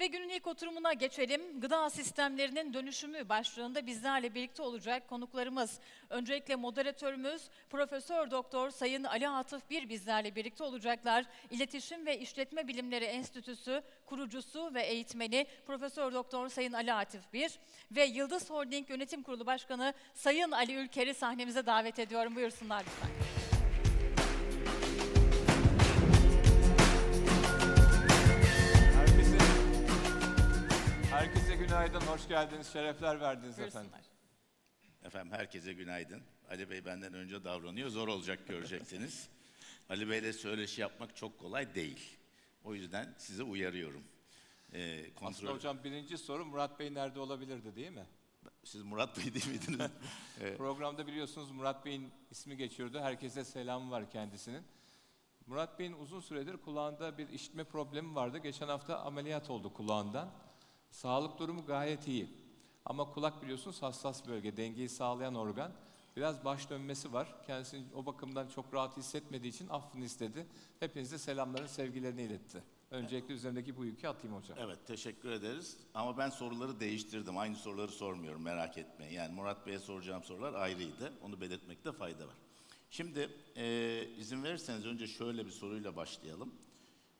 Ve günün ilk oturumuna geçelim. Gıda sistemlerinin dönüşümü başlığında bizlerle birlikte olacak konuklarımız. Öncelikle moderatörümüz Profesör Doktor Sayın Ali Atıf Bir bizlerle birlikte olacaklar. İletişim ve İşletme Bilimleri Enstitüsü kurucusu ve eğitmeni Profesör Doktor Sayın Ali Atıf Bir ve Yıldız Holding Yönetim Kurulu Başkanı Sayın Ali Ülker'i sahnemize davet ediyorum. Buyursunlar lütfen. Günaydın, hoş geldiniz, şerefler verdiniz efendim. Buyursunlar. Efendim herkese günaydın. Ali Bey benden önce davranıyor. Zor olacak göreceksiniz. Ali Bey'le söyleşi yapmak çok kolay değil. O yüzden sizi uyarıyorum. Ee, Aslında kontrol... hocam birinci soru Murat Bey nerede olabilirdi değil mi? Siz Murat Bey değil miydiniz? Programda biliyorsunuz Murat Bey'in ismi geçiyordu. Herkese selam var kendisinin. Murat Bey'in uzun süredir kulağında bir işitme problemi vardı. Geçen hafta ameliyat oldu kulağından. Sağlık durumu gayet iyi. Ama kulak biliyorsunuz hassas bölge, dengeyi sağlayan organ. Biraz baş dönmesi var. Kendisini o bakımdan çok rahat hissetmediği için affını istedi. Hepinize selamlarını, sevgilerini iletti. Öncelikle üzerindeki bu yükü atayım hocam. evet teşekkür ederiz. Ama ben soruları değiştirdim. Aynı soruları sormuyorum merak etmeyin. Yani Murat Bey'e soracağım sorular ayrıydı. Onu belirtmekte fayda var. Şimdi e, izin verirseniz önce şöyle bir soruyla başlayalım.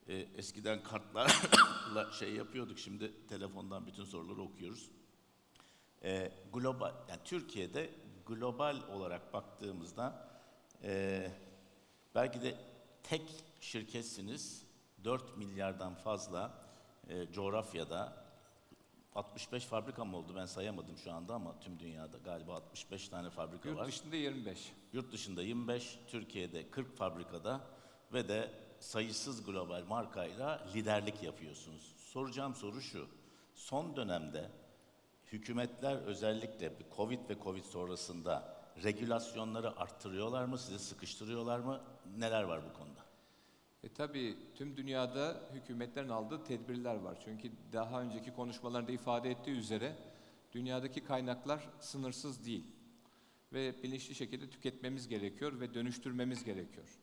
E, eskiden kartlarla şey yapıyorduk. Şimdi telefondan bütün soruları okuyoruz. E, global, yani Türkiye'de global olarak baktığımızda e, belki de tek şirketsiniz. 4 milyardan fazla e, coğrafyada 65 fabrika mı oldu ben sayamadım şu anda ama tüm dünyada galiba 65 tane fabrika Yurt var. dışında 25. Yurt dışında 25, Türkiye'de 40 fabrikada ve de sayısız global markayla liderlik yapıyorsunuz. Soracağım soru şu. Son dönemde hükümetler özellikle Covid ve Covid sonrasında regülasyonları arttırıyorlar mı, sizi sıkıştırıyorlar mı? Neler var bu konuda? E tabii tüm dünyada hükümetlerin aldığı tedbirler var. Çünkü daha önceki konuşmalarda ifade ettiği üzere dünyadaki kaynaklar sınırsız değil. Ve bilinçli şekilde tüketmemiz gerekiyor ve dönüştürmemiz gerekiyor.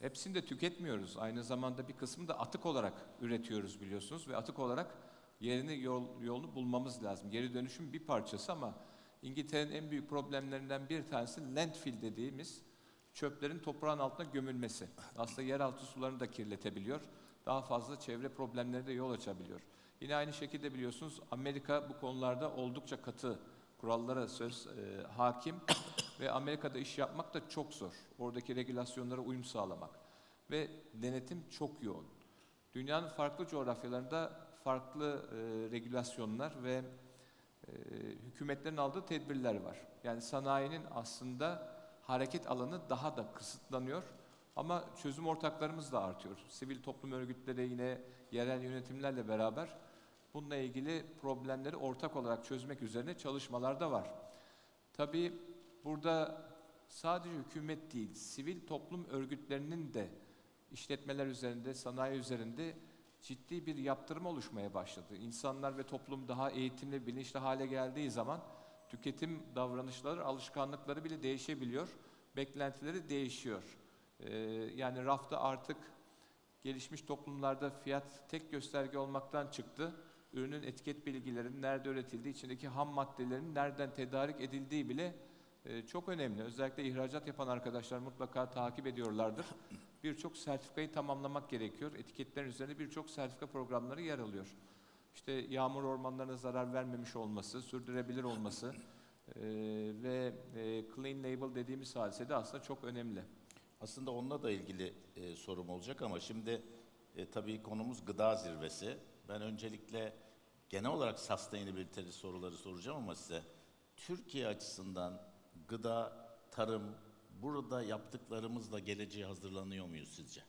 Hepsini de tüketmiyoruz. Aynı zamanda bir kısmını da atık olarak üretiyoruz biliyorsunuz ve atık olarak yerini yol, yolunu bulmamız lazım. Geri dönüşüm bir parçası ama İngiltere'nin en büyük problemlerinden bir tanesi landfill dediğimiz çöplerin toprağın altına gömülmesi. Aslında yeraltı sularını da kirletebiliyor. Daha fazla çevre problemleri de yol açabiliyor. Yine aynı şekilde biliyorsunuz Amerika bu konularda oldukça katı kurallara söz e, hakim ve Amerika'da iş yapmak da çok zor. Oradaki regülasyonlara uyum sağlamak ve denetim çok yoğun. Dünyanın farklı coğrafyalarında farklı e, regülasyonlar ve e, hükümetlerin aldığı tedbirler var. Yani sanayinin aslında hareket alanı daha da kısıtlanıyor ama çözüm ortaklarımız da artıyor. Sivil toplum örgütleri yine yerel yönetimlerle beraber bununla ilgili problemleri ortak olarak çözmek üzerine çalışmalar da var. Tabii burada sadece hükümet değil, sivil toplum örgütlerinin de işletmeler üzerinde, sanayi üzerinde ciddi bir yaptırım oluşmaya başladı. İnsanlar ve toplum daha eğitimli, bilinçli hale geldiği zaman tüketim davranışları, alışkanlıkları bile değişebiliyor. Beklentileri değişiyor. Ee, yani rafta artık gelişmiş toplumlarda fiyat tek gösterge olmaktan çıktı. Ürünün etiket bilgilerinin nerede üretildiği, içindeki ham maddelerin nereden tedarik edildiği bile e, çok önemli. Özellikle ihracat yapan arkadaşlar mutlaka takip ediyorlardır. Birçok sertifikayı tamamlamak gerekiyor. Etiketlerin üzerinde birçok sertifika programları yer alıyor. İşte yağmur ormanlarına zarar vermemiş olması, sürdürebilir olması e, ve e, clean label dediğimiz hadise de aslında çok önemli. Aslında onunla da ilgili e, sorum olacak ama şimdi e, tabii konumuz gıda zirvesi. Ben öncelikle genel olarak sustainability soruları soracağım ama size Türkiye açısından gıda, tarım, burada yaptıklarımızla geleceğe hazırlanıyor muyuz sizce?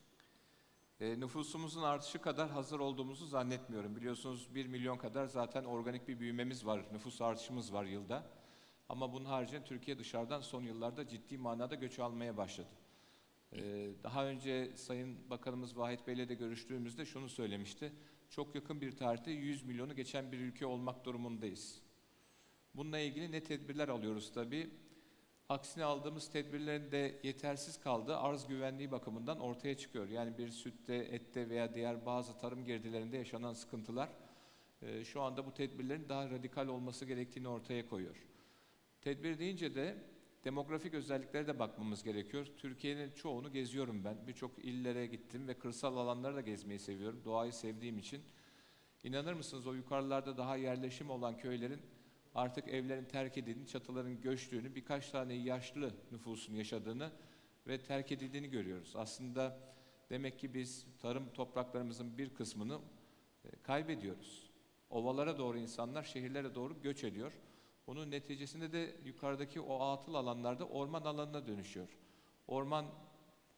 E, nüfusumuzun artışı kadar hazır olduğumuzu zannetmiyorum. Biliyorsunuz 1 milyon kadar zaten organik bir büyümemiz var, nüfus artışımız var yılda. Ama bunun haricinde Türkiye dışarıdan son yıllarda ciddi manada göç almaya başladı. E, daha önce Sayın Bakanımız Vahit Bey'le de görüştüğümüzde şunu söylemişti. Çok yakın bir tarihte 100 milyonu geçen bir ülke olmak durumundayız. Bununla ilgili ne tedbirler alıyoruz tabii? Aksine aldığımız tedbirlerin de yetersiz kaldığı arz güvenliği bakımından ortaya çıkıyor. Yani bir sütte, ette veya diğer bazı tarım girdilerinde yaşanan sıkıntılar e, şu anda bu tedbirlerin daha radikal olması gerektiğini ortaya koyuyor. Tedbir deyince de demografik özelliklere de bakmamız gerekiyor. Türkiye'nin çoğunu geziyorum ben. Birçok illere gittim ve kırsal alanları da gezmeyi seviyorum. Doğayı sevdiğim için. İnanır mısınız o yukarılarda daha yerleşim olan köylerin artık evlerin terk edildiğini, çatıların göçtüğünü, birkaç tane yaşlı nüfusun yaşadığını ve terk edildiğini görüyoruz. Aslında demek ki biz tarım topraklarımızın bir kısmını e, kaybediyoruz. Ovalara doğru insanlar şehirlere doğru göç ediyor. Bunun neticesinde de yukarıdaki o atıl alanlarda orman alanına dönüşüyor. Orman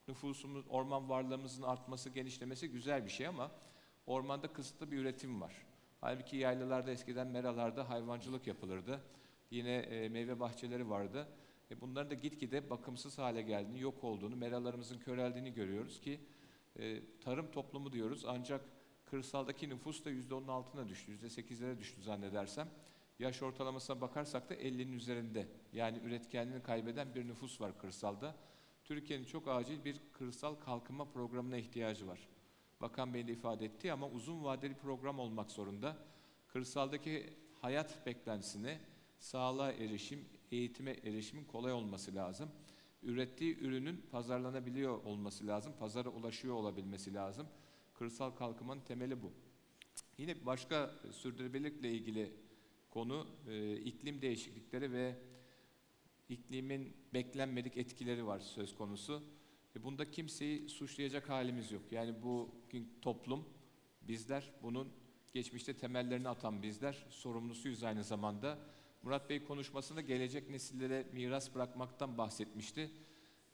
nüfusumuz, orman varlığımızın artması, genişlemesi güzel bir şey ama ormanda kısıtlı bir üretim var. Halbuki yaylalarda eskiden meralarda hayvancılık yapılırdı. Yine e, meyve bahçeleri vardı. E, bunların da gitgide bakımsız hale geldiğini, yok olduğunu, meralarımızın köreldiğini görüyoruz ki e, tarım toplumu diyoruz ancak kırsaldaki nüfus da %10'un altına düştü, %8'lere düştü zannedersem. Yaş ortalamasına bakarsak da 50'nin üzerinde. Yani üretkenliğini kaybeden bir nüfus var kırsalda. Türkiye'nin çok acil bir kırsal kalkınma programına ihtiyacı var. Bakan Bey de ifade etti ama uzun vadeli program olmak zorunda. Kırsaldaki hayat beklentisine sağlığa erişim, eğitime erişimin kolay olması lazım. Ürettiği ürünün pazarlanabiliyor olması lazım, pazara ulaşıyor olabilmesi lazım. Kırsal kalkınmanın temeli bu. Yine başka sürdürülebilirlikle ilgili konu e, iklim değişiklikleri ve iklimin beklenmedik etkileri var söz konusu. E, bunda kimseyi suçlayacak halimiz yok. Yani bugün toplum, bizler bunun geçmişte temellerini atan bizler, sorumlusuyuz aynı zamanda. Murat Bey konuşmasında gelecek nesillere miras bırakmaktan bahsetmişti.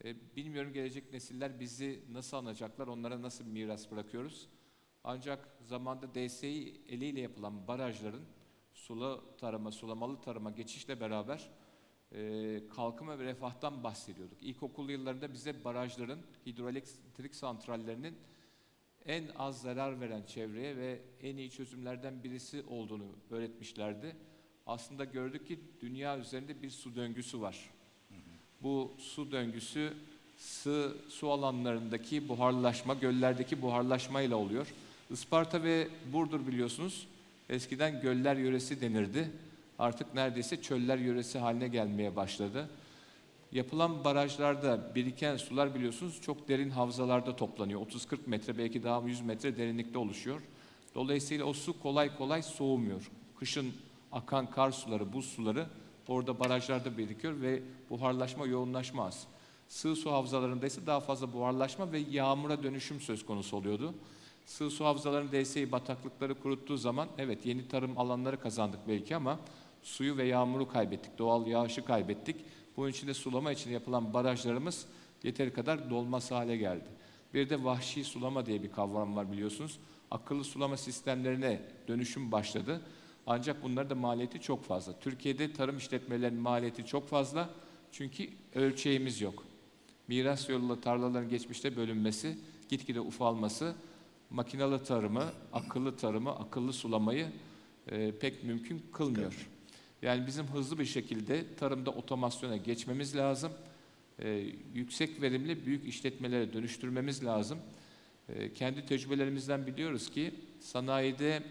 E, bilmiyorum gelecek nesiller bizi nasıl anacaklar, onlara nasıl miras bırakıyoruz. Ancak zamanda DSİ eliyle yapılan barajların sula tarıma, sulamalı tarıma geçişle beraber e, kalkınma ve refahtan bahsediyorduk. İlkokul yıllarında bize barajların, hidroelektrik santrallerinin en az zarar veren çevreye ve en iyi çözümlerden birisi olduğunu öğretmişlerdi. Aslında gördük ki dünya üzerinde bir su döngüsü var. Bu su döngüsü sığ su alanlarındaki buharlaşma, göllerdeki buharlaşmayla oluyor. Isparta ve Burdur biliyorsunuz eskiden göller yöresi denirdi. Artık neredeyse çöller yöresi haline gelmeye başladı. Yapılan barajlarda biriken sular biliyorsunuz çok derin havzalarda toplanıyor. 30-40 metre belki daha 100 metre derinlikte oluşuyor. Dolayısıyla o su kolay kolay soğumuyor. Kışın akan kar suları, buz suları orada barajlarda birikiyor ve buharlaşma, yoğunlaşma az. Sığ su havzalarında ise daha fazla buharlaşma ve yağmura dönüşüm söz konusu oluyordu. Sığ su havzalarının DSİ bataklıkları kuruttuğu zaman evet yeni tarım alanları kazandık belki ama suyu ve yağmuru kaybettik, doğal yağışı kaybettik. Bunun için de sulama için yapılan barajlarımız yeteri kadar dolmaz hale geldi. Bir de vahşi sulama diye bir kavram var biliyorsunuz. Akıllı sulama sistemlerine dönüşüm başladı. Ancak bunların da maliyeti çok fazla. Türkiye'de tarım işletmelerinin maliyeti çok fazla. Çünkü ölçeğimiz yok. Miras yoluyla tarlaların geçmişte bölünmesi, gitgide ufalması, makinalı tarımı, akıllı tarımı, akıllı sulamayı e, pek mümkün kılmıyor. Yani bizim hızlı bir şekilde tarımda otomasyona geçmemiz lazım. E, yüksek verimli büyük işletmelere dönüştürmemiz lazım. E, kendi tecrübelerimizden biliyoruz ki sanayide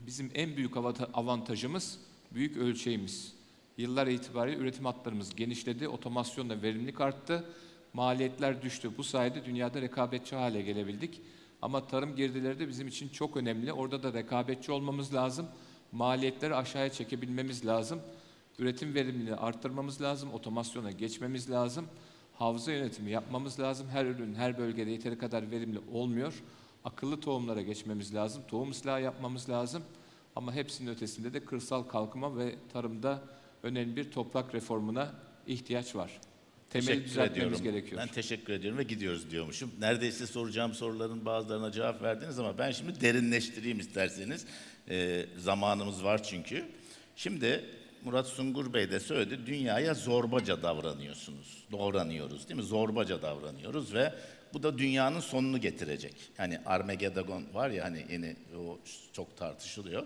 bizim en büyük avanta- avantajımız büyük ölçeğimiz. Yıllar itibariyle üretim hatlarımız genişledi, otomasyonla verimlilik arttı, maliyetler düştü. Bu sayede dünyada rekabetçi hale gelebildik. Ama tarım girdileri de bizim için çok önemli. Orada da rekabetçi olmamız lazım. Maliyetleri aşağıya çekebilmemiz lazım. Üretim verimliliğini arttırmamız lazım. Otomasyona geçmemiz lazım. Havza yönetimi yapmamız lazım. Her ürün her bölgede yeteri kadar verimli olmuyor. Akıllı tohumlara geçmemiz lazım. Tohum ıslahı yapmamız lazım. Ama hepsinin ötesinde de kırsal kalkınma ve tarımda önemli bir toprak reformuna ihtiyaç var. Temeli Teşekkür düzeltmemiz ediyorum. gerekiyor. Ben teşekkür ediyorum ve gidiyoruz diyormuşum. Neredeyse soracağım soruların bazılarına cevap verdiniz ama ben şimdi derinleştireyim isterseniz. Ee, zamanımız var çünkü. Şimdi Murat Sungur Bey de söyledi. Dünyaya zorbaca davranıyorsunuz. Davranıyoruz değil mi? Zorbaca davranıyoruz ve bu da dünyanın sonunu getirecek. Hani Armageddon var ya hani yeni o çok tartışılıyor.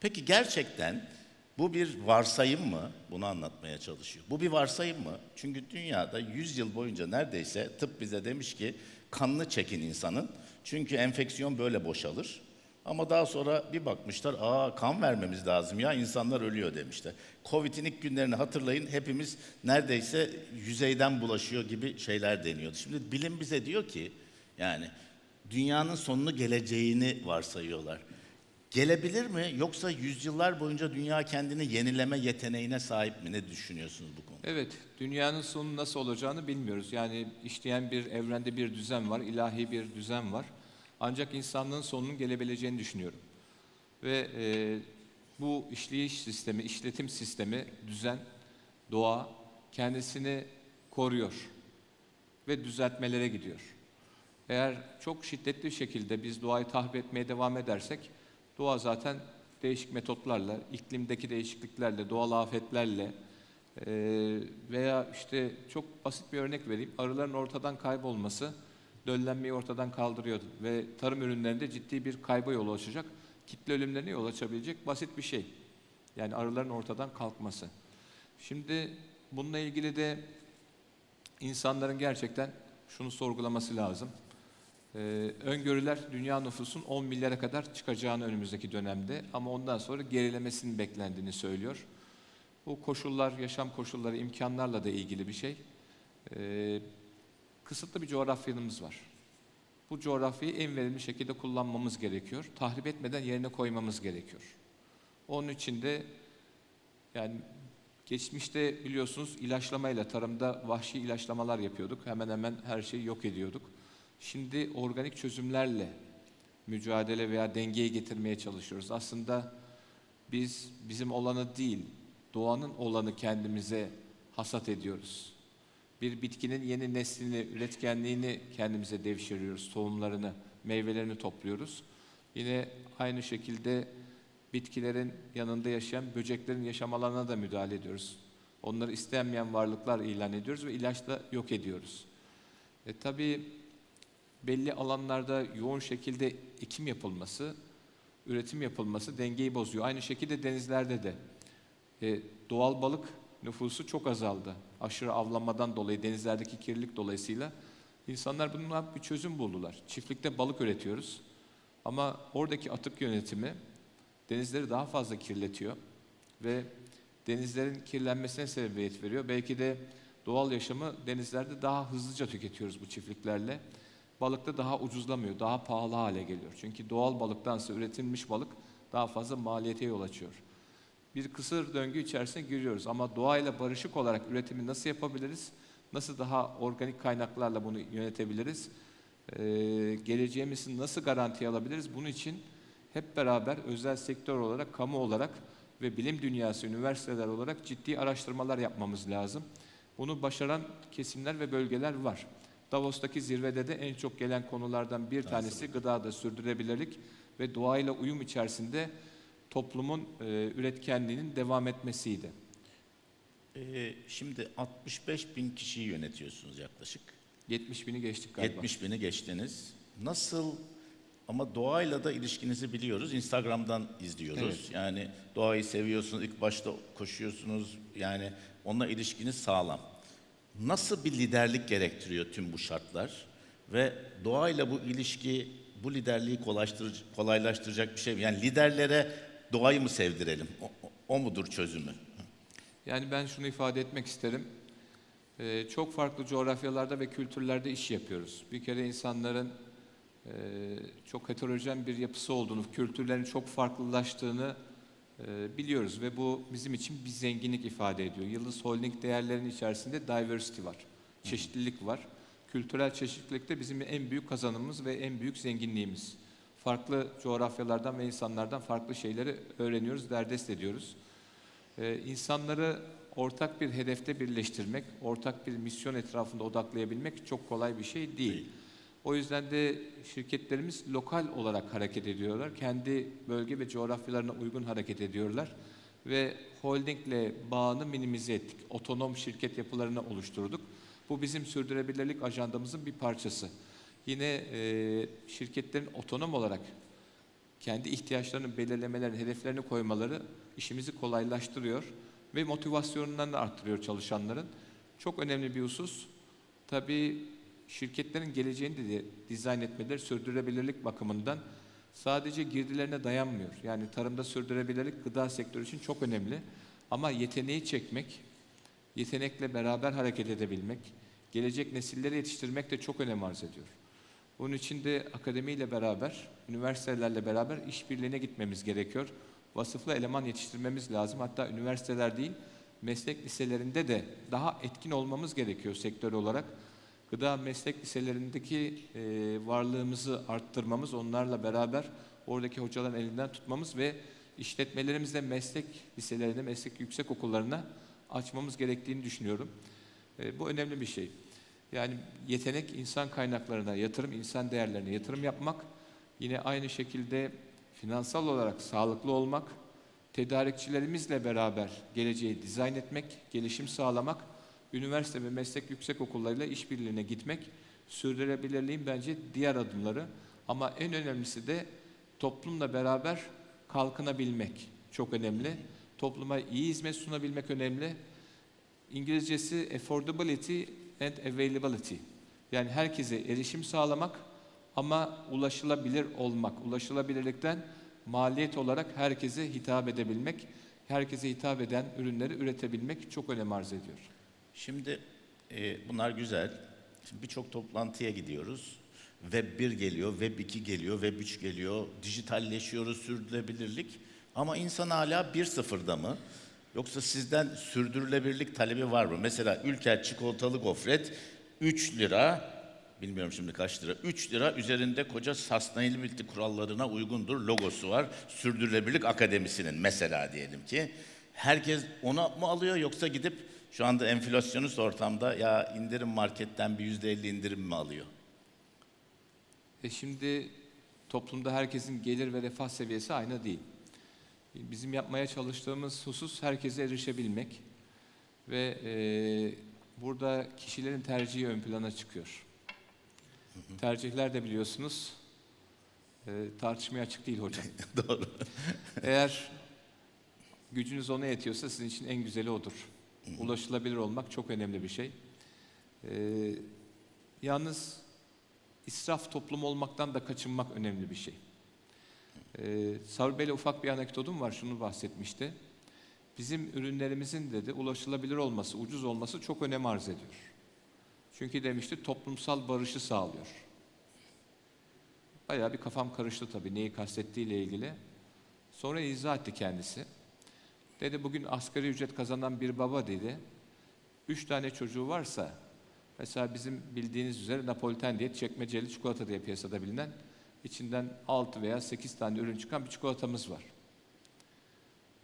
Peki gerçekten bu bir varsayım mı? Bunu anlatmaya çalışıyor. Bu bir varsayım mı? Çünkü dünyada 100 yıl boyunca neredeyse tıp bize demiş ki kanını çekin insanın. Çünkü enfeksiyon böyle boşalır. Ama daha sonra bir bakmışlar, aa kan vermemiz lazım ya insanlar ölüyor demişler. Covid'in ilk günlerini hatırlayın hepimiz neredeyse yüzeyden bulaşıyor gibi şeyler deniyordu. Şimdi bilim bize diyor ki yani dünyanın sonunu geleceğini varsayıyorlar. Gelebilir mi yoksa yüzyıllar boyunca dünya kendini yenileme yeteneğine sahip mi? Ne düşünüyorsunuz bu konuda? Evet, dünyanın sonu nasıl olacağını bilmiyoruz. Yani işleyen bir evrende bir düzen var, ilahi bir düzen var. Ancak insanlığın sonunun gelebileceğini düşünüyorum. Ve e, bu işleyiş sistemi, işletim sistemi, düzen, doğa kendisini koruyor ve düzeltmelere gidiyor. Eğer çok şiddetli şekilde biz doğayı tahrip etmeye devam edersek, doğa zaten değişik metotlarla, iklimdeki değişikliklerle, doğal afetlerle e, veya işte çok basit bir örnek vereyim. Arıların ortadan kaybolması döllenmeyi ortadan kaldırıyor ve tarım ürünlerinde ciddi bir kayba yol açacak, kitle ölümlerine yol açabilecek basit bir şey. Yani arıların ortadan kalkması. Şimdi bununla ilgili de insanların gerçekten şunu sorgulaması lazım. Ee, öngörüler dünya nüfusun 10 milyara kadar çıkacağını önümüzdeki dönemde ama ondan sonra gerilemesinin beklendiğini söylüyor. Bu koşullar, yaşam koşulları, imkanlarla da ilgili bir şey. Ee, kısıtlı bir coğrafyamız var. Bu coğrafyayı en verimli şekilde kullanmamız gerekiyor. Tahrip etmeden yerine koymamız gerekiyor. Onun için de yani geçmişte biliyorsunuz ilaçlamayla tarımda vahşi ilaçlamalar yapıyorduk. Hemen hemen her şeyi yok ediyorduk. Şimdi organik çözümlerle mücadele veya dengeyi getirmeye çalışıyoruz. Aslında biz bizim olanı değil, doğanın olanı kendimize hasat ediyoruz. Bir bitkinin yeni neslini, üretkenliğini kendimize devşiriyoruz. Tohumlarını, meyvelerini topluyoruz. Yine aynı şekilde bitkilerin yanında yaşayan böceklerin yaşam alanına da müdahale ediyoruz. Onları istenmeyen varlıklar ilan ediyoruz ve ilaçla yok ediyoruz. E, tabii belli alanlarda yoğun şekilde ekim yapılması, üretim yapılması dengeyi bozuyor. Aynı şekilde denizlerde de e, doğal balık nüfusu çok azaldı. Aşırı avlanmadan dolayı, denizlerdeki kirlilik dolayısıyla insanlar bununla bir çözüm buldular. Çiftlikte balık üretiyoruz ama oradaki atık yönetimi denizleri daha fazla kirletiyor ve denizlerin kirlenmesine sebebiyet veriyor. Belki de doğal yaşamı denizlerde daha hızlıca tüketiyoruz bu çiftliklerle. Balık da daha ucuzlamıyor, daha pahalı hale geliyor. Çünkü doğal balıktansa üretilmiş balık daha fazla maliyete yol açıyor. Bir kısır döngü içerisine giriyoruz ama doğayla barışık olarak üretimi nasıl yapabiliriz? Nasıl daha organik kaynaklarla bunu yönetebiliriz? Ee, geleceğimizi nasıl garantiye alabiliriz? Bunun için hep beraber özel sektör olarak, kamu olarak ve bilim dünyası, üniversiteler olarak ciddi araştırmalar yapmamız lazım. Bunu başaran kesimler ve bölgeler var. Davos'taki zirvede de en çok gelen konulardan bir tanesi gıdada sürdürülebilirlik ve doğayla uyum içerisinde toplumun e, üretkenliğinin devam etmesiydi. Ee, şimdi 65 bin kişiyi yönetiyorsunuz yaklaşık. 70 bini geçtik galiba. 70 bini geçtiniz. Nasıl ama doğayla da ilişkinizi biliyoruz. Instagram'dan izliyoruz. Evet. Yani doğayı seviyorsunuz. ilk başta koşuyorsunuz. Yani onunla ilişkiniz sağlam. Nasıl bir liderlik gerektiriyor tüm bu şartlar? Ve doğayla bu ilişki, bu liderliği kolaylaştıracak, bir şey mi? Yani liderlere doğayı mı sevdirelim? O, o- mudur çözümü? Yani ben şunu ifade etmek isterim. Ee, çok farklı coğrafyalarda ve kültürlerde iş yapıyoruz. Bir kere insanların e, çok heterojen bir yapısı olduğunu, kültürlerin çok farklılaştığını biliyoruz ve bu bizim için bir zenginlik ifade ediyor. Yıldız Holding değerlerinin içerisinde diversity var, çeşitlilik var. Kültürel çeşitlilik de bizim en büyük kazanımımız ve en büyük zenginliğimiz. Farklı coğrafyalardan ve insanlardan farklı şeyleri öğreniyoruz, derdest ediyoruz. Ee, insanları ortak bir hedefte birleştirmek, ortak bir misyon etrafında odaklayabilmek çok kolay bir şey değil. Değil. O yüzden de şirketlerimiz lokal olarak hareket ediyorlar. Kendi bölge ve coğrafyalarına uygun hareket ediyorlar. Ve holdingle bağını minimize ettik. Otonom şirket yapılarını oluşturduk. Bu bizim sürdürülebilirlik ajandamızın bir parçası. Yine e, şirketlerin otonom olarak kendi ihtiyaçlarını belirlemelerini, hedeflerini koymaları işimizi kolaylaştırıyor ve motivasyonlarını arttırıyor çalışanların. Çok önemli bir husus. Tabii şirketlerin geleceğini de dizayn etmeleri sürdürülebilirlik bakımından sadece girdilerine dayanmıyor. Yani tarımda sürdürülebilirlik gıda sektörü için çok önemli. Ama yeteneği çekmek, yetenekle beraber hareket edebilmek, gelecek nesilleri yetiştirmek de çok önem arz ediyor. Bunun için de akademiyle beraber, üniversitelerle beraber işbirliğine gitmemiz gerekiyor. Vasıflı eleman yetiştirmemiz lazım. Hatta üniversiteler değil, meslek liselerinde de daha etkin olmamız gerekiyor sektör olarak. Gıda meslek liselerindeki e, varlığımızı arttırmamız, onlarla beraber oradaki hocaların elinden tutmamız ve işletmelerimizde meslek liselerine, meslek yüksek okullarına açmamız gerektiğini düşünüyorum. E, bu önemli bir şey. Yani yetenek insan kaynaklarına yatırım, insan değerlerine yatırım yapmak, yine aynı şekilde finansal olarak sağlıklı olmak, tedarikçilerimizle beraber geleceği dizayn etmek, gelişim sağlamak, üniversite ve meslek yüksek okullarıyla işbirliğine gitmek, sürdürülebilirliğin bence diğer adımları. Ama en önemlisi de toplumla beraber kalkınabilmek çok önemli. Topluma iyi hizmet sunabilmek önemli. İngilizcesi affordability and availability. Yani herkese erişim sağlamak ama ulaşılabilir olmak. Ulaşılabilirlikten maliyet olarak herkese hitap edebilmek, herkese hitap eden ürünleri üretebilmek çok önem arz ediyor. Şimdi e, bunlar güzel. Şimdi birçok toplantıya gidiyoruz. Web 1 geliyor, Web 2 geliyor, Web 3 geliyor. Dijitalleşiyoruz, sürdürülebilirlik. Ama insan hala 1.0'da mı? Yoksa sizden sürdürülebilirlik talebi var mı? Mesela Ülker çikolatalı gofret 3 lira, bilmiyorum şimdi kaç lira, 3 lira üzerinde koca sustainability kurallarına uygundur logosu var. Sürdürülebilirlik Akademisi'nin mesela diyelim ki. Herkes ona mı alıyor yoksa gidip şu anda enflasyonist ortamda ya indirim marketten bir yüzde elli indirim mi alıyor? E şimdi toplumda herkesin gelir ve refah seviyesi aynı değil. Bizim yapmaya çalıştığımız husus herkese erişebilmek ve e, burada kişilerin tercihi ön plana çıkıyor. Tercihler de biliyorsunuz e, tartışmaya açık değil hocam. Doğru. Eğer gücünüz ona yetiyorsa sizin için en güzeli odur. Ulaşılabilir olmak çok önemli bir şey. Ee, yalnız israf toplumu olmaktan da kaçınmak önemli bir şey. Ee, Sabri Bey'le ufak bir anekdotum var, şunu bahsetmişti. Bizim ürünlerimizin dedi ulaşılabilir olması, ucuz olması çok önem arz ediyor. Çünkü demişti toplumsal barışı sağlıyor. Bayağı bir kafam karıştı tabii neyi kastettiğiyle ilgili. Sonra izah etti kendisi. Dedi bugün asgari ücret kazanan bir baba dedi. Üç tane çocuğu varsa mesela bizim bildiğiniz üzere Napoliten diye çekmeceli çikolata diye piyasada bilinen içinden 6 veya 8 tane ürün çıkan bir çikolatamız var.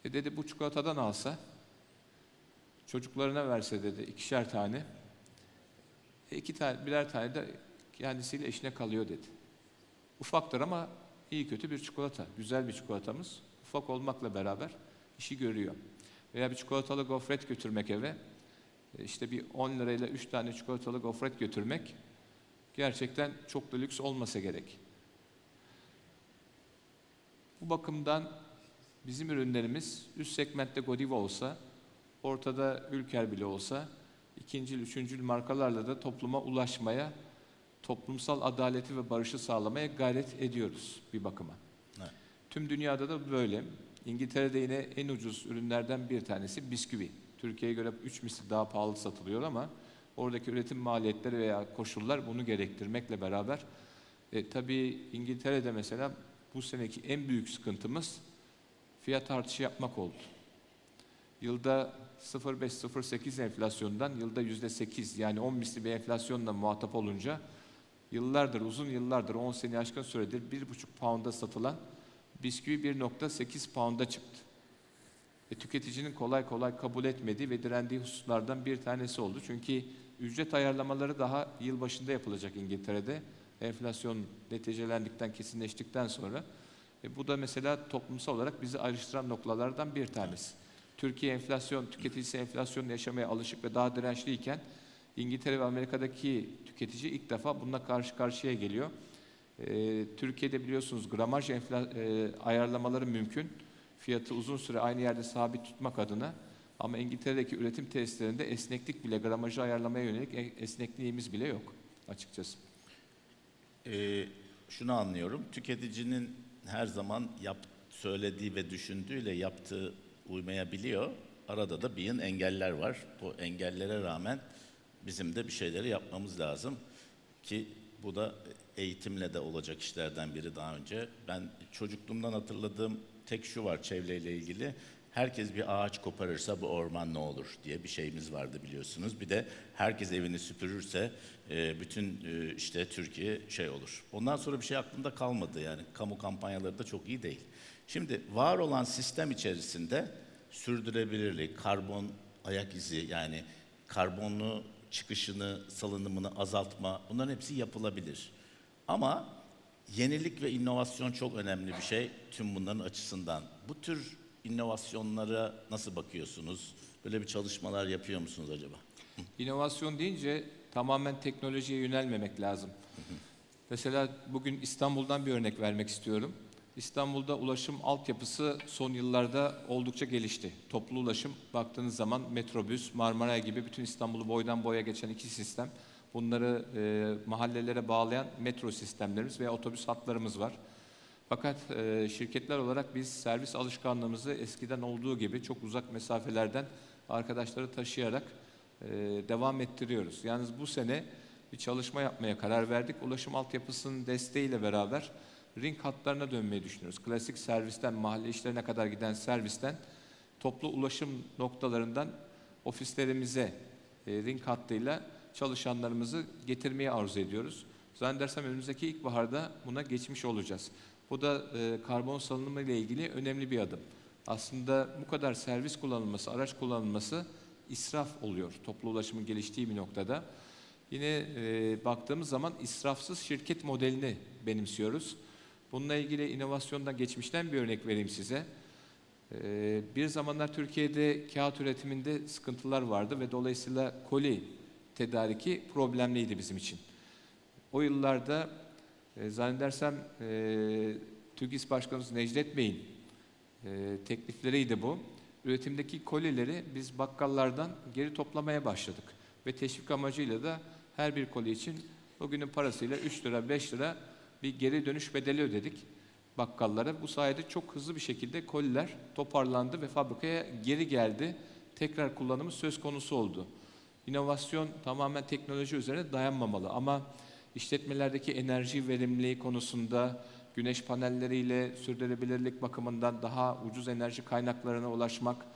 E dedi bu çikolatadan alsa çocuklarına verse dedi ikişer tane e iki tane birer tane de kendisiyle eşine kalıyor dedi. Ufaktır ama iyi kötü bir çikolata. Güzel bir çikolatamız. Ufak olmakla beraber işi görüyor. Veya bir çikolatalı gofret götürmek eve. e, işte bir 10 lirayla 3 tane çikolatalı gofret götürmek gerçekten çok da lüks olmasa gerek. Bu bakımdan bizim ürünlerimiz üst segmentte Godiva olsa, ortada Ülker bile olsa, ikincil, üçüncül markalarla da topluma ulaşmaya, toplumsal adaleti ve barışı sağlamaya gayret ediyoruz bir bakıma. Evet. Tüm dünyada da böyle. İngiltere'de yine en ucuz ürünlerden bir tanesi bisküvi. Türkiye'ye göre 3 misli daha pahalı satılıyor ama oradaki üretim maliyetleri veya koşullar bunu gerektirmekle beraber e, tabii İngiltere'de mesela bu seneki en büyük sıkıntımız fiyat artışı yapmak oldu. Yılda 0.5-0.8 enflasyondan yılda %8 yani 10 misli bir enflasyonla muhatap olunca yıllardır, uzun yıllardır, 10 sene aşkın süredir 1,5 pound'a satılan bisküvi 1.8 pound'a çıktı. E, tüketicinin kolay kolay kabul etmediği ve direndiği hususlardan bir tanesi oldu. Çünkü ücret ayarlamaları daha yıl başında yapılacak İngiltere'de. Enflasyon neticelendikten, kesinleştikten sonra. E, bu da mesela toplumsal olarak bizi ayrıştıran noktalardan bir tanesi. Türkiye enflasyon, tüketicisi enflasyonla yaşamaya alışık ve daha dirençliyken İngiltere ve Amerika'daki tüketici ilk defa bununla karşı karşıya geliyor. Ee, Türkiye'de biliyorsunuz gramaj enfla- e, ayarlamaları mümkün. Fiyatı uzun süre aynı yerde sabit tutmak adına. Ama İngiltere'deki üretim tesislerinde esneklik bile, gramajı ayarlamaya yönelik e- esnekliğimiz bile yok açıkçası. Ee, şunu anlıyorum. Tüketicinin her zaman yap, söylediği ve düşündüğüyle yaptığı uymayabiliyor. Arada da bir engeller var. Bu engellere rağmen bizim de bir şeyleri yapmamız lazım ki bu da eğitimle de olacak işlerden biri daha önce. Ben çocukluğumdan hatırladığım tek şu var çevreyle ilgili. Herkes bir ağaç koparırsa bu orman ne olur diye bir şeyimiz vardı biliyorsunuz. Bir de herkes evini süpürürse e, bütün e, işte Türkiye şey olur. Ondan sonra bir şey aklımda kalmadı yani kamu kampanyaları da çok iyi değil. Şimdi var olan sistem içerisinde sürdürülebilirlik, karbon ayak izi yani karbonlu çıkışını, salınımını azaltma bunların hepsi yapılabilir. Ama yenilik ve inovasyon çok önemli bir şey tüm bunların açısından. Bu tür inovasyonlara nasıl bakıyorsunuz? Böyle bir çalışmalar yapıyor musunuz acaba? İnovasyon deyince tamamen teknolojiye yönelmemek lazım. Mesela bugün İstanbul'dan bir örnek vermek istiyorum. İstanbul'da ulaşım altyapısı son yıllarda oldukça gelişti. Toplu ulaşım baktığınız zaman metrobüs, Marmara gibi bütün İstanbul'u boydan boya geçen iki sistem. Bunları e, mahallelere bağlayan metro sistemlerimiz veya otobüs hatlarımız var. Fakat e, şirketler olarak biz servis alışkanlığımızı eskiden olduğu gibi çok uzak mesafelerden arkadaşları taşıyarak e, devam ettiriyoruz. Yalnız bu sene bir çalışma yapmaya karar verdik. Ulaşım altyapısının desteğiyle beraber ring hatlarına dönmeyi düşünüyoruz. Klasik servisten mahalle işlerine kadar giden servisten toplu ulaşım noktalarından ofislerimize e, ring hattıyla çalışanlarımızı getirmeyi arzu ediyoruz. Zannedersem önümüzdeki ilkbaharda buna geçmiş olacağız. Bu da e, karbon salınımı ile ilgili önemli bir adım. Aslında bu kadar servis kullanılması, araç kullanılması israf oluyor toplu ulaşımın geliştiği bir noktada. Yine e, baktığımız zaman israfsız şirket modelini benimsiyoruz. Bununla ilgili inovasyondan geçmişten bir örnek vereyim size. E, bir zamanlar Türkiye'de kağıt üretiminde sıkıntılar vardı ve dolayısıyla koli tedariki problemliydi bizim için. O yıllarda e, zannedersem e, TÜGİS Başkanımız Necdet Bey'in e, teklifleriydi bu. Üretimdeki kolileri biz bakkallardan geri toplamaya başladık. Ve teşvik amacıyla da her bir koli için o günün parasıyla 3 lira 5 lira bir geri dönüş bedeli ödedik bakkallara. Bu sayede çok hızlı bir şekilde koliler toparlandı ve fabrikaya geri geldi. Tekrar kullanımı söz konusu oldu. İnovasyon tamamen teknoloji üzerine dayanmamalı ama işletmelerdeki enerji verimliliği konusunda güneş panelleriyle sürdürülebilirlik bakımından daha ucuz enerji kaynaklarına ulaşmak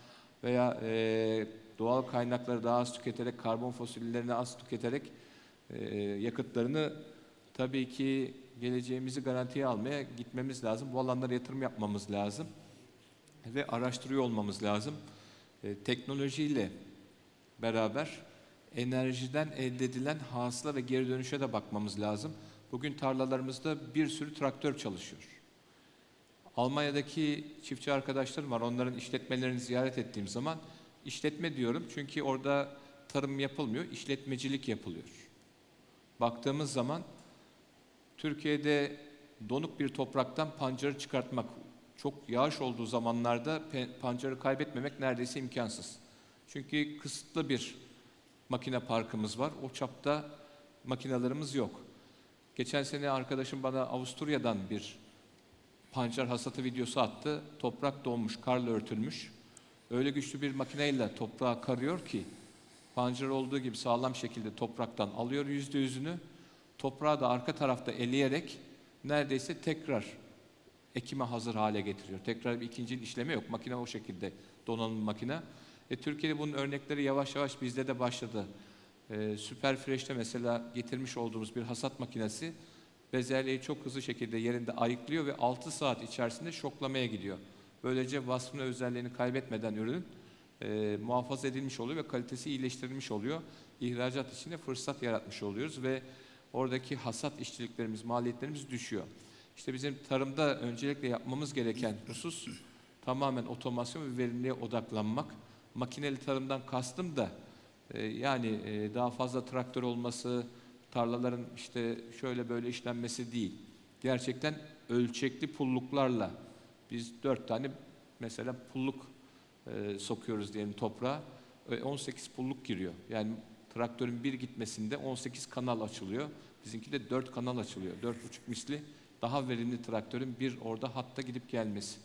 veya e, doğal kaynakları daha az tüketerek, karbon fosillerini az tüketerek e, yakıtlarını tabii ki geleceğimizi garantiye almaya gitmemiz lazım. Bu alanlara yatırım yapmamız lazım ve araştırıyor olmamız lazım. E, teknolojiyle beraber enerjiden elde edilen hasıla ve geri dönüşe de bakmamız lazım. Bugün tarlalarımızda bir sürü traktör çalışıyor. Almanya'daki çiftçi arkadaşlarım var. Onların işletmelerini ziyaret ettiğim zaman işletme diyorum çünkü orada tarım yapılmıyor, işletmecilik yapılıyor. Baktığımız zaman Türkiye'de donuk bir topraktan pancarı çıkartmak çok yağış olduğu zamanlarda pancarı kaybetmemek neredeyse imkansız. Çünkü kısıtlı bir makine parkımız var. O çapta makinelerimiz yok. Geçen sene arkadaşım bana Avusturya'dan bir pancar hasatı videosu attı. Toprak donmuş, karla örtülmüş. Öyle güçlü bir makineyle toprağı karıyor ki pancar olduğu gibi sağlam şekilde topraktan alıyor yüzde yüzünü. Toprağı da arka tarafta eleyerek neredeyse tekrar ekime hazır hale getiriyor. Tekrar bir ikinci işleme yok. Makine o şekilde donanımlı makine. E, Türkiye'de bunun örnekleri yavaş yavaş bizde de başladı. E, Süper Fresh'te mesela getirmiş olduğumuz bir hasat makinesi bezelyeyi çok hızlı şekilde yerinde ayıklıyor ve 6 saat içerisinde şoklamaya gidiyor. Böylece vasfını özelliğini kaybetmeden ürün e, muhafaza edilmiş oluyor ve kalitesi iyileştirilmiş oluyor. İhracat için de fırsat yaratmış oluyoruz ve oradaki hasat işçiliklerimiz, maliyetlerimiz düşüyor. İşte bizim tarımda öncelikle yapmamız gereken husus tamamen otomasyon ve verimliliğe odaklanmak. Makineli tarımdan kastım da e, yani e, daha fazla traktör olması, tarlaların işte şöyle böyle işlenmesi değil. Gerçekten ölçekli pulluklarla biz dört tane mesela pulluk e, sokuyoruz diyelim toprağa. E, 18 pulluk giriyor. Yani traktörün bir gitmesinde 18 kanal açılıyor. Bizimki de 4 kanal açılıyor. 4,5 misli daha verimli traktörün bir orada hatta gidip gelmesi.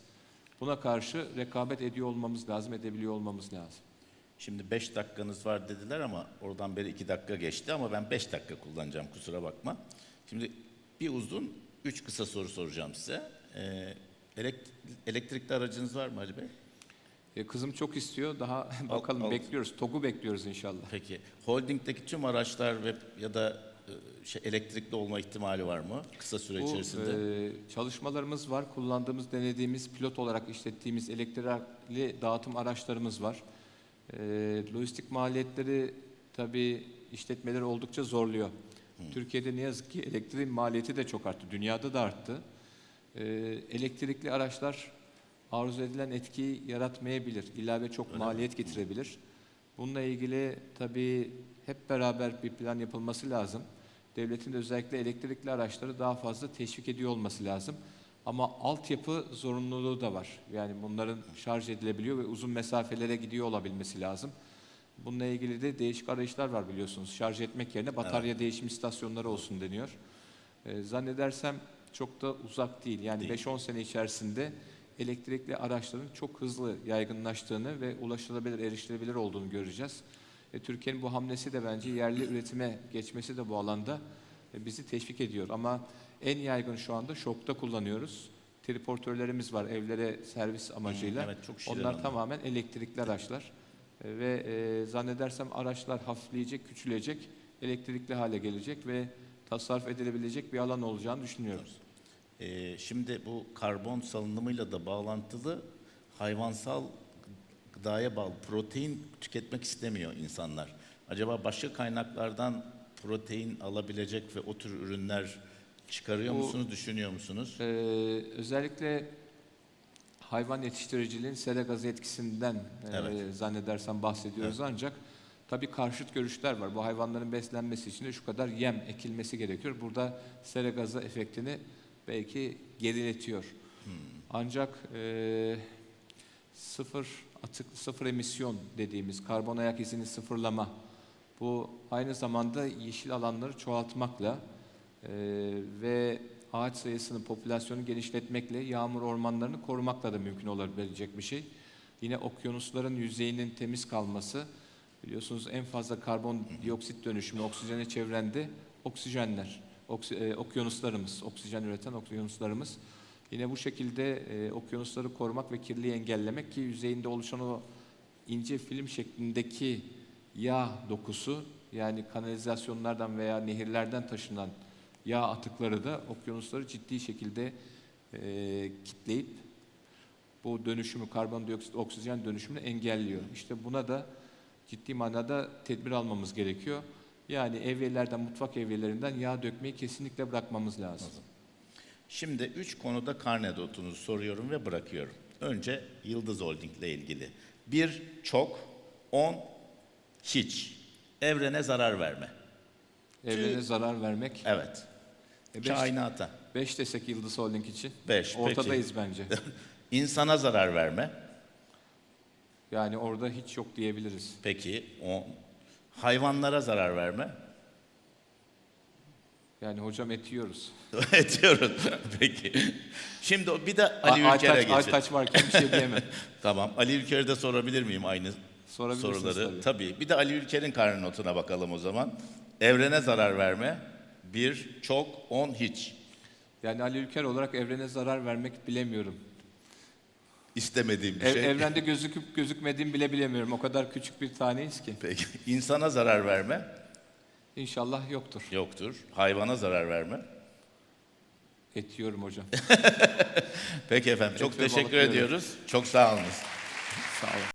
Buna karşı rekabet ediyor olmamız lazım, edebiliyor olmamız lazım. Şimdi 5 dakikanız var dediler ama oradan beri 2 dakika geçti ama ben 5 dakika kullanacağım kusura bakma. Şimdi bir uzun, üç kısa soru soracağım size. Ee, elekt- elektrikli aracınız var mı Ali Bey? E, kızım çok istiyor, daha bakalım al. bekliyoruz, TOG'u bekliyoruz inşallah. Peki. Holding'deki tüm araçlar ve ya da e, şey, elektrikli olma ihtimali var mı kısa süre Bu içerisinde? e, çalışmalarımız var. Kullandığımız, denediğimiz, pilot olarak işlettiğimiz elektrikli dağıtım araçlarımız var. E, lojistik maliyetleri tabii işletmeleri oldukça zorluyor. Türkiye'de ne yazık ki elektriğin maliyeti de çok arttı. Dünyada da arttı. E, elektrikli araçlar arzu edilen etkiyi yaratmayabilir. İlave çok maliyet getirebilir. Bununla ilgili tabii hep beraber bir plan yapılması lazım. Devletin de özellikle elektrikli araçları daha fazla teşvik ediyor olması lazım. Ama altyapı zorunluluğu da var. Yani bunların şarj edilebiliyor ve uzun mesafelere gidiyor olabilmesi lazım. Bununla ilgili de değişik arayışlar var biliyorsunuz. Şarj etmek yerine batarya değişim istasyonları olsun deniyor. Ee, zannedersem çok da uzak değil. Yani Değil. 5-10 sene içerisinde elektrikli araçların çok hızlı yaygınlaştığını ve ulaşılabilir, erişilebilir olduğunu göreceğiz. E, Türkiye'nin bu hamlesi de bence yerli üretime geçmesi de bu alanda e, bizi teşvik ediyor. Ama en yaygın şu anda şokta kullanıyoruz. Triportörlerimiz var evlere servis amacıyla. evet, çok Onlar anladım. tamamen elektrikli araçlar. E, ve e, zannedersem araçlar hafifleyecek, küçülecek, elektrikli hale gelecek ve tasarruf edilebilecek bir alan olacağını düşünüyoruz. Ee, şimdi bu karbon salınımıyla da bağlantılı hayvansal gıdaya bağlı protein tüketmek istemiyor insanlar. Acaba başka kaynaklardan protein alabilecek ve o tür ürünler çıkarıyor Bu- musunuz, düşünüyor musunuz? Ee, özellikle hayvan yetiştiriciliğin sera gazı etkisinden e, Evet. zannedersem bahsediyoruz ancak tabii karşıt görüşler var. Bu hayvanların beslenmesi için de şu kadar yem ekilmesi gerekiyor. Burada sera gazı efektini belki geriletiyor. Ancak e, sıfır atık sıfır emisyon dediğimiz karbon ayak izini sıfırlama bu aynı zamanda yeşil alanları çoğaltmakla e, ve ağaç sayısını, popülasyonu genişletmekle, yağmur ormanlarını korumakla da mümkün olabilecek bir şey. Yine okyanusların yüzeyinin temiz kalması, biliyorsunuz en fazla karbondioksit dönüşümü oksijene çevrende oksijenler, oksi, e, okyanuslarımız, oksijen üreten okyanuslarımız. Yine bu şekilde e, okyanusları korumak ve kirliliği engellemek ki yüzeyinde oluşan o ince film şeklindeki yağ dokusu yani kanalizasyonlardan veya nehirlerden taşınan yağ atıkları da okyanusları ciddi şekilde e, kitleyip bu dönüşümü karbondioksit oksijen dönüşümünü engelliyor. İşte buna da ciddi manada tedbir almamız gerekiyor. Yani evyelerden, mutfak evyelerinden yağ dökmeyi kesinlikle bırakmamız lazım. Şimdi üç konuda karne notunuzu soruyorum ve bırakıyorum. Önce Yıldız Holding ile ilgili. Bir, çok. On, hiç. Evrene zarar verme. Evrene zarar vermek. Evet. E beş, Kainata. beş desek Yıldız Holding için. Beş, Ortadayız bence. İnsana zarar verme. Yani orada hiç yok diyebiliriz. Peki. On. Hayvanlara zarar verme. Yani hocam et yiyoruz. Ediyoruz. Peki. Şimdi bir de Ali Ülker'e geçelim. Aytaç varken bir şey diyemem. Tamam. Ali Ülker'e de sorabilir miyim aynı soruları? tabii. Bir de Ali Ülker'in karne notuna bakalım o zaman. Evrene zarar verme. Bir, çok, on, hiç. Yani Ali Ülker olarak evrene zarar vermek bilemiyorum. İstemediğim bir Ev- şey. Evrende gözüküp gözükmediğimi bile bilemiyorum. O kadar küçük bir taneyiz ki. Peki. İnsana zarar verme. İnşallah yoktur. Yoktur. Hayvana zarar verme. Et yiyorum hocam. Peki efendim. Çok Et ve balık teşekkür yiyorum. ediyoruz. Çok sağ olunuz. Sağ olun.